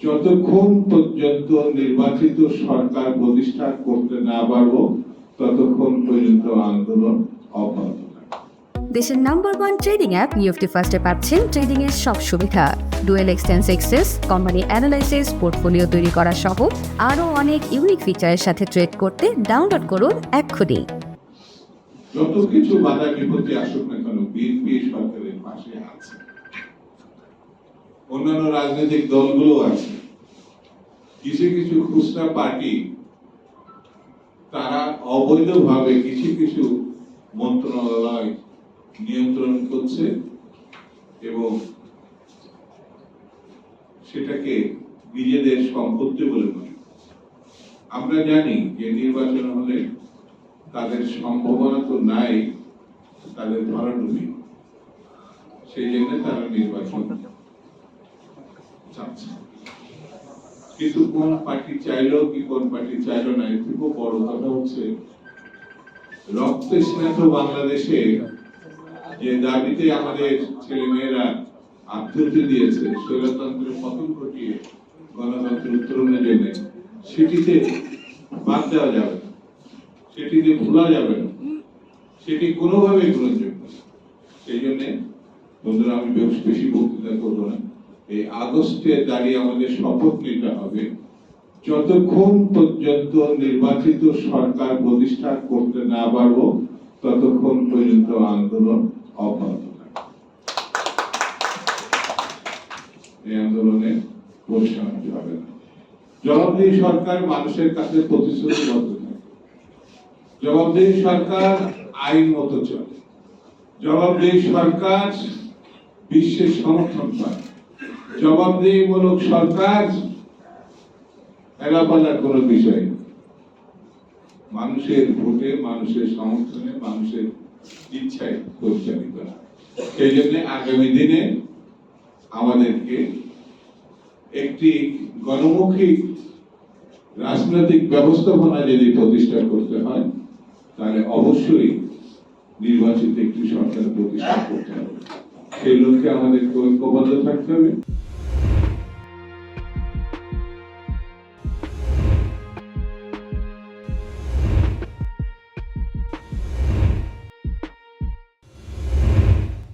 যতক্ষণ পর্যন্ত নির্বাচিত সরকার প্রতিষ্ঠা করতে না পারব ততক্ষণ পর্যন্ত আন্দোলন অব্যাহত দেশের number one trading app UFT ফার্স্টে পাচ্ছেন ট্রেডিং এর সব সুবিধা। ডুয়েল এক্সটেন্স এক্সেস কোম্পানি অ্যানালাইসিস পোর্টফোলিও তৈরি করা সহ আরও অনেক ইউনিক ফিচারের সাথে ট্রেড করতে ডাউনলোড করুন এক্ষুনি। যত কিছু বাধা বিপত্তি আসুক না কেন বিএনপি সরকারের পাশে আছে। অন্যান্য রাজনৈতিক দলগুলো আছে। কিছু কিছু খুচরা পার্টি, তারা অবৈধভাবে কিছু কিছু মন্ত্রণালয় নিয়ন্ত্রণ করছে এবং সেটাকে নিজেদের সম্পত্তি বলে মনে আমরা জানি যে নির্বাচন হলে তাদের সম্ভাবনা তো নাই, তাদের ভরাডুবি সেই জন্য তারা নির্বাচন কিন্তু কোন পার্টি কি কোন পার্টি চাইলো না বড় কথা হচ্ছে বাংলাদেশে যে দাবিতে আমাদের ছেলে মেয়েরা দিয়েছে, স্বৈরতন্ত্রের পতন ঘটিয়ে গণতন্ত্রের উত্তরণের জন্য সেটিতে বাদ দেওয়া যাবে না। সেটিকে ভোলা যাবে না। সেটি কোনোভাবেই গ্রহণযোগ্য। সেই জন্য বন্ধুরা, আমি বেশ বেশি বক্তৃতা করব না। এই আগস্টে দাঁড়িয়ে আমাদের শপথ নিতে হবে। যতক্ষণ পর্যন্ত নির্বাচিত সরকার প্রতিষ্ঠা করতে না পারব, ততক্ষণ পর্যন্ত আন্দোলন অব্যাহত আন্দোলনে হবে সরকার মানুষের কাছে প্রতিশ্রুতিবদ্ধ থাকে। জবাবদিহি সরকার আইন মতো চলে। জবাবদিহি সরকার বিশ্বের সমর্থন পায়। জবাবদিহিমূলক সরকার এলাপালার কোনো বিষয় মানুষের ভোটে, মানুষের সমর্থনে, মানুষের ইচ্ছায় পরিচালিত সেই জন্য আগামী দিনে আমাদেরকে একটি গণমুখী রাজনৈতিক ব্যবস্থাপনা যদি প্রতিষ্ঠা করতে হয়, তাহলে অবশ্যই নির্বাচিত একটি সরকার প্রতিষ্ঠা করতে হবে। সেই লক্ষ্যে আমাদেরকে ঐক্যবদ্ধ থাকতে হবে।